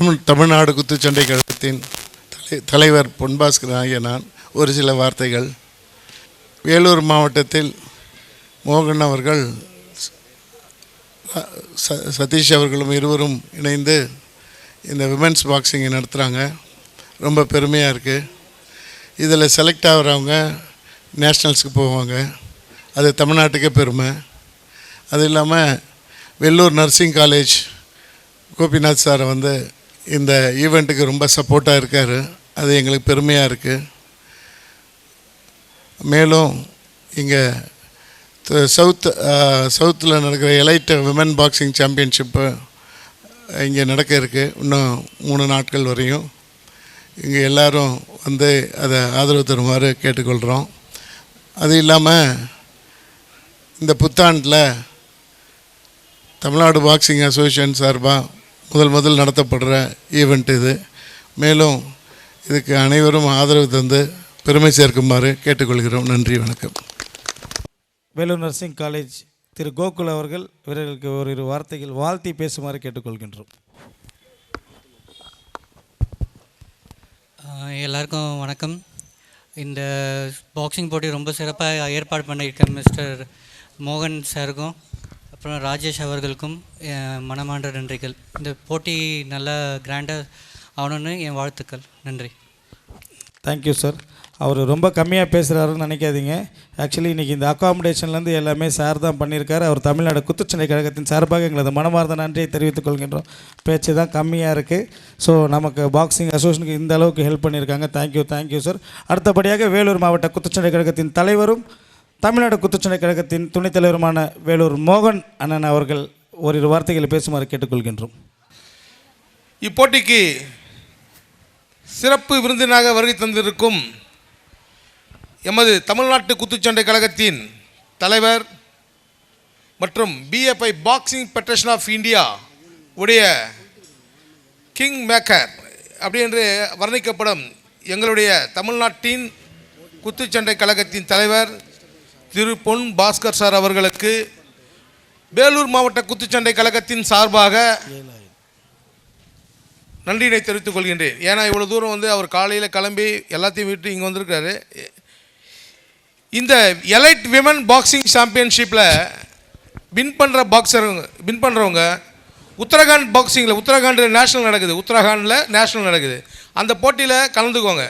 தமிழ் தமிழ்நாடு குத்துச்சண்டை கழகத்தின் தலை தலைவர் பொன்பாஸ்கர் ஆகிய நான் ஒரு சில வார்த்தைகள். வேலூர் மாவட்டத்தில் மோகன் அவர்கள் ச- சதீஷ் அவர்களும் இருவரும் இணைந்து இந்த விமென்ஸ் பாக்ஸிங்கை நடத்துகிறாங்க ரொம்ப பெருமையாக இருக்குது இதில் செலக்ட் ஆகிறவங்க நேஷ்னல்ஸ்க்கு போவாங்க. அது தமிழ்நாட்டுக்கே பெருமை. அது இல்லாமல் வெள்ளூர் நர்சிங் காலேஜ் கோபிநாத் சாரை வந்து இந்த ஈவெண்ட்டுக்கு ரொம்ப சப்போர்ட்டாக இருக்கார். அது எங்களுக்கு பெருமையாக இருக்குது மேலும் இங்கே சவுத் சவுத்தில் நடக்கிற எலைட் விமன் பாக்ஸிங் சாம்பியன்ஷிப்பு இங்கே நடக்க இருக்குது இன்னும் மூணு நாட்கள் வரையும். இங்கே எல்லோரும் வந்து அதை ஆதரவு தருமாறு கேட்டுக்கொள்கிறோம் அது இல்லாமல் இந்த புத்தாண்டில் தமிழ்நாடு பாக்ஸிங் அசோசியேஷன் சார்பாக முதல் முதல் நடத்தப்படுற ஈவெண்ட் இது. மேலும் இதுக்கு அனைவரும் ஆதரவு தந்து பெருமை சேர்க்குமாறு கேட்டுக்கொள்கிறோம். நன்றி வணக்கம். வேலூர் நர்சிங் காலேஜ் திரு கோகுல் அவர்கள் வீரர்களுக்கு ஓரிரு வார்த்தைகள் வாழ்த்தி பேசுமாறு கேட்டுக்கொள்கின்றோம். எல்லாருக்கும் வணக்கம். இந்த பாக்ஸிங் போட்டி ரொம்ப சிறப்பாக ஏற்பாடு பண்ணியிருக்க மிஸ்டர் மோகன் சாருக்கும் அப்புறம் ராஜேஷ் அவர்களுக்கும் என் நன்றிகள். இந்த போட்டி நல்லா கிராண்டாக ஆகணும்னு என் வாழ்த்துக்கள். நன்றி. தேங்க்யூ சார் அவர் ரொம்ப கம்மியாக பேசுகிறாருன்னு நினைக்காதீங்க. ஆக்சுவலி இன்றைக்கி இந்த அக்காமடேஷன்லேருந்து எல்லாமே சார் தான் பண்ணியிருக்காரு. அவர் தமிழ்நாடு குத்துச்சண்டை கழகத்தின் சார்பாக எங்களது மனமார்ந்த நன்றியை தெரிவித்துக் கொள்கின்றோம். பேச்சு தான் கம்மியாக இருக்குது ஸோ நமக்கு பாக்ஸிங் அசோசியேஷனுக்கு இந்த அளவுக்கு ஹெல்ப் பண்ணியிருக்காங்க. தேங்க்யூ தேங்க்யூ சார் அடுத்தபடியாக வேலூர் மாவட்ட குத்துச்சண்டை கழகத்தின் தலைவரும் தமிழ்நாடு குத்துச்சண்டை கழகத்தின் துணைத் தலைவருமான வேலூர் மோகன் அண்ணன் அவர்கள் ஓரிரு வார்த்தைகளை பேசுமாறு கேட்டுக்கொள்கின்றோம். இப்போட்டிக்கு சிறப்பு விருந்தினராக வருகை தந்திருக்கும் எமது தமிழ்நாட்டு குத்துச்சண்டை கழகத்தின் தலைவர் மற்றும் BFI boxing federation of India உடைய கிங் மேக்கர் அப்படி என்று வர்ணிக்கப்படும் எங்களுடைய தமிழ்நாட்டின் குத்துச்சண்டை கழகத்தின் தலைவர் திரு பொன் பாஸ்கர் சார் அவர்களுக்கு வேலூர் மாவட்ட குத்துச்சண்டை கழகத்தின் சார்பாக நன்றியினை தெரிவித்துக் கொள்கின்றேன். ஏன்னா இவ்வளோ தூரம் வந்து அவர் காலையில் கிளம்பி எல்லாத்தையும் விட்டு இங்கே வந்திருக்காரு இந்த எலைட் விமன் பாக்ஸிங் சாம்பியன்ஷிப்பில் வின் பண்ணுற பாக்ஸருங்க வின் பண்ணுறவங்க உத்தரகாண்ட் பாக்ஸிங்கில் உத்தரகாண்ட் நேஷனல் நடக்குது. உத்தரகாண்டில் நேஷனல் நடக்குது. அந்த போட்டியில் கலந்துக்கோங்க.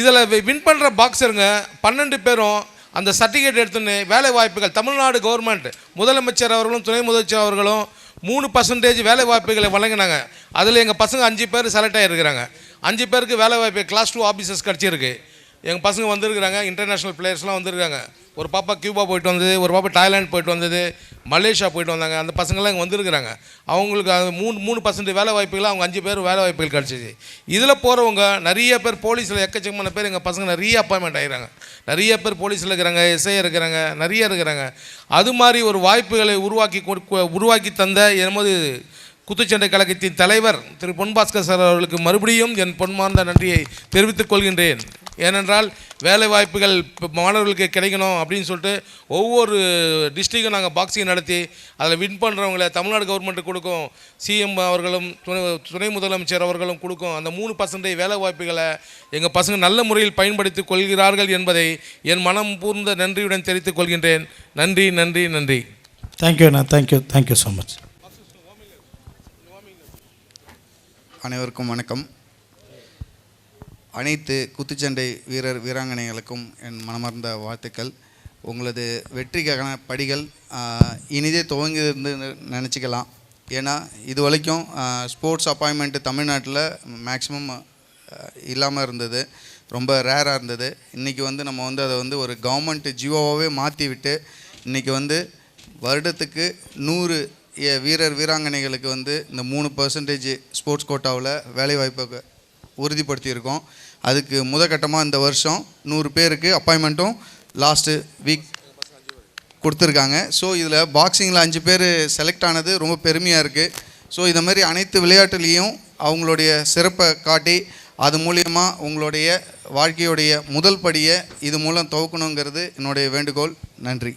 இதில் வின் பண்ணுற பாக்ஸருங்க பன்னெண்டு பேரும் அந்த சர்டிஃபிகேட் எடுத்துன்னு வேலை வாய்ப்புகள் தமிழ்நாடு கவர்மெண்ட் முதலமைச்சர் அவர்களும் துணை முதலமைச்சர் அவர்களும் மூணு பர்சன்டேஜ் வேலை வாய்ப்புகளை வழங்கினாங்க. அதில் எங்கள் பசங்க அஞ்சு பேர் செலக்ட் ஆகிருக்கிறாங்க அஞ்சு பேருக்கு வேலை வாய்ப்பு கிளாஸ் டூ ஆஃபீஸர்ஸ் கிடச்சிருக்கு. எங்கள் பசங்க வந்திருக்கிறாங்க இன்டர்நேஷ்னல் பிளேயர்ஸ்லாம் வந்திருக்காங்க. ஒரு பாப்பா கியூபா போயிட்டு வந்தது ஒரு பாப்பா தாய்லாந்து போயிட்டு வந்தது மலேசியா போயிட்டு வந்தாங்க. அந்த பசங்களாம் இங்கே வந்திருக்கிறாங்க. அவங்களுக்கு அது மூணு மூணு பர்சன்ட் வேலை வாய்ப்புகள் அவங்க அஞ்சு பேர் வேலை வாய்ப்புகள் கிடச்சிச்சு இதில் போகிறவங்க நிறைய பேர் போலீஸில் எக்கச்சக்கமான பேர் எங்கள் பசங்க நிறைய அப்பாயின்மெண்ட் ஆகிறாங்க நிறைய பேர் போலீஸில் இருக்கிறாங்க எஸ்ஐ இருக்கிறாங்க நிறைய இருக்கிறாங்க. அது மாதிரி ஒரு வாய்ப்புகளை உருவாக்கி உருவாக்கி தந்த என்பது குத்துச்சண்டை கழகத்தின் தலைவர் திரு பொன்பாஸ்கர் சார் அவர்களுக்கு மறுபடியும் என் பொன்மார்ந்த நன்றியை தெரிவித்துக் கொள்கின்றேன். ஏனென்றால் வேலை வாய்ப்புகள் இப்போ மாணவர்களுக்கு கிடைக்கணும் அப்படின்னு சொல்லிட்டு ஒவ்வொரு டிஸ்ட்ரிக்டும் நாங்கள் பாக்ஸிங் நடத்தி அதில் வின் பண்ணுறவங்கள தமிழ்நாடு கவர்மெண்ட்டு கொடுக்கும் சிஎம் அவர்களும் துணை துணை முதலமைச்சர் அவர்களும் கொடுக்கும். அந்த மூணு பர்சன்டேஜ் வேலை வாய்ப்புகளை எங்கள் பசங்க நல்ல முறையில் பயன்படுத்திக் கொள்கிறார்கள் என்பதை என் மனம் பூர்ந்த நன்றியுடன் தெரிவித்துக் கொள்கின்றேன். நன்றி நன்றி நன்றி. Thank you Anna. Thank you thank you so much அனைவருக்கும் வணக்கம். அனைத்து குத்துச்சண்டை வீரர் வீராங்கனைகளுக்கும் என் மனமார்ந்த வாழ்த்துக்கள். உங்களது வெற்றிக்கான படிகள் இனிதே துவங்கியிருந்து நினச்சிக்கலாம். ஏன்னா இது வரைக்கும் ஸ்போர்ட்ஸ் அப்பாயின்மெண்ட்டு தமிழ்நாட்டில் மேக்ஸிமம் இல்லாமல் இருந்தது. ரொம்ப ரேராக இருந்தது. இன்றைக்கி வந்து நம்ம வந்து அதை வந்து ஒரு கவர்மெண்ட் ஜியோவாகவே மாற்றி விட்டு இன்றைக்கி வந்து வருடத்துக்கு நூறு வீரர் வீராங்கனைகளுக்கு வந்து இந்த மூணு பர்சன்டேஜ் ஸ்போர்ட்ஸ் கோட்டாவில் வேலைவாய்ப்பு உறுதிப்படுத்தியிருக்கோம். அதுக்கு முதற்கட்டமாக இந்த வருஷம் நூறு பேருக்கு அப்பாயின்மெண்ட்டும் லாஸ்ட்டு வீக் கொடுத்துருக்காங்க. ஸோ இதில் பாக்ஸிங்கில் அஞ்சு பேர் செலக்ட் ஆனது ரொம்ப பெருமையாக இருக்குது ஸோ இதை மாதிரி அனைத்து விளையாட்டுலேயும் அவங்களுடைய சிறப்பை காட்டி அது மூலியமாக உங்களுடைய வாழ்க்கையுடைய முதல் படியை இது மூலம் துவக்கணுங்கிறது என்னுடைய வேண்டுகோள். நன்றி.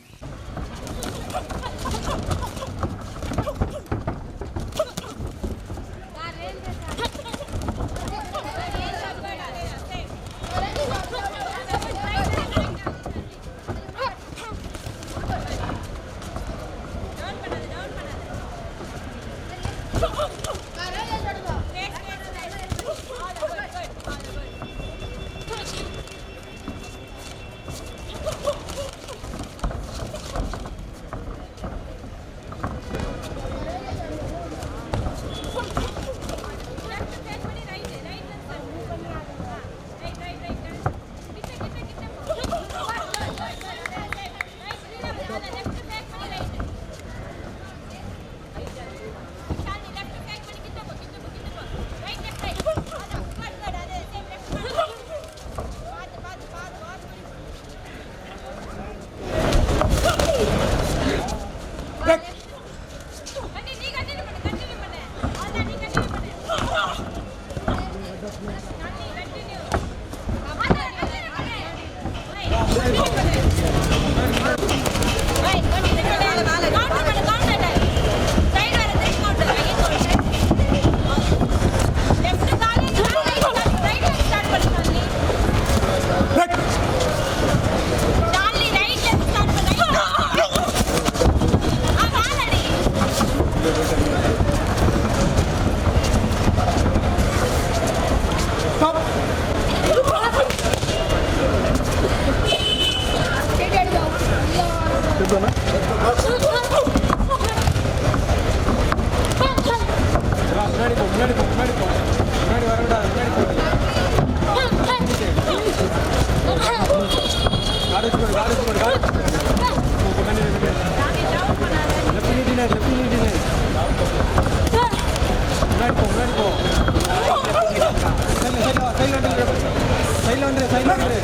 sana. முன்னாடி போ முன்னாடி போ. முன்னாடி போ முன்னாடி வரவிடா வந்துரு சைடில் வந்துரு.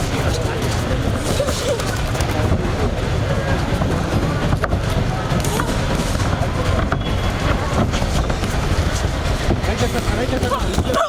ハハハハ!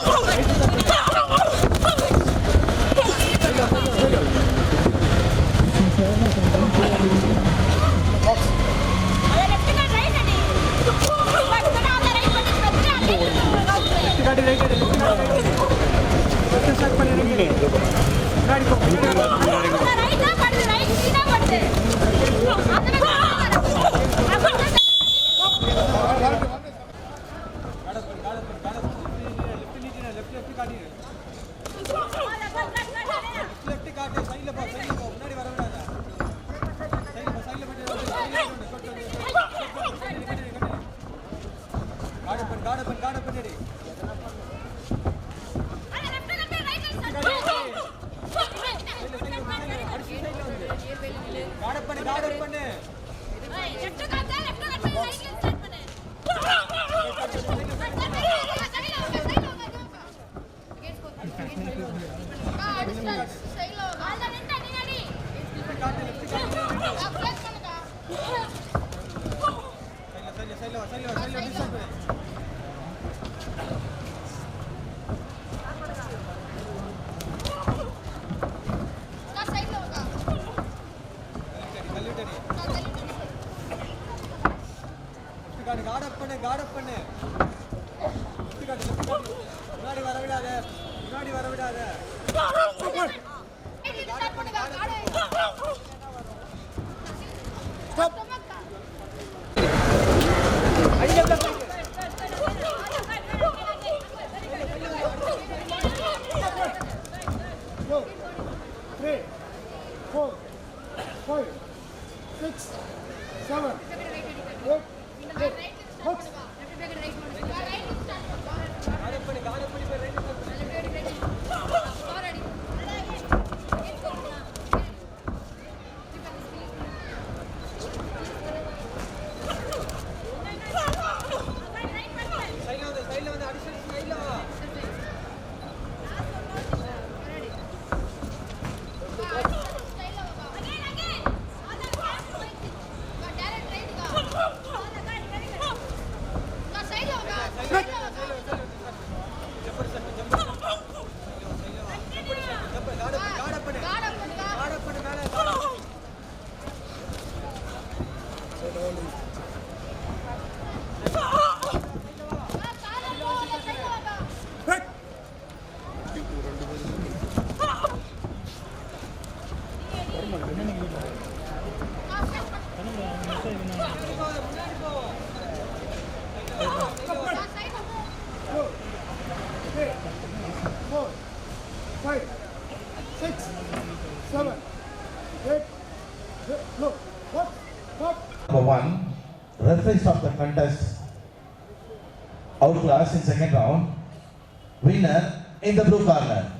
காடு காடப் பண்ணு காடப் பண்ணு முன்னாடி வர விடாத முன்னாடி வர விடாத Four. Number one, referees of the contest outclass in second round. Winner in the blue corner.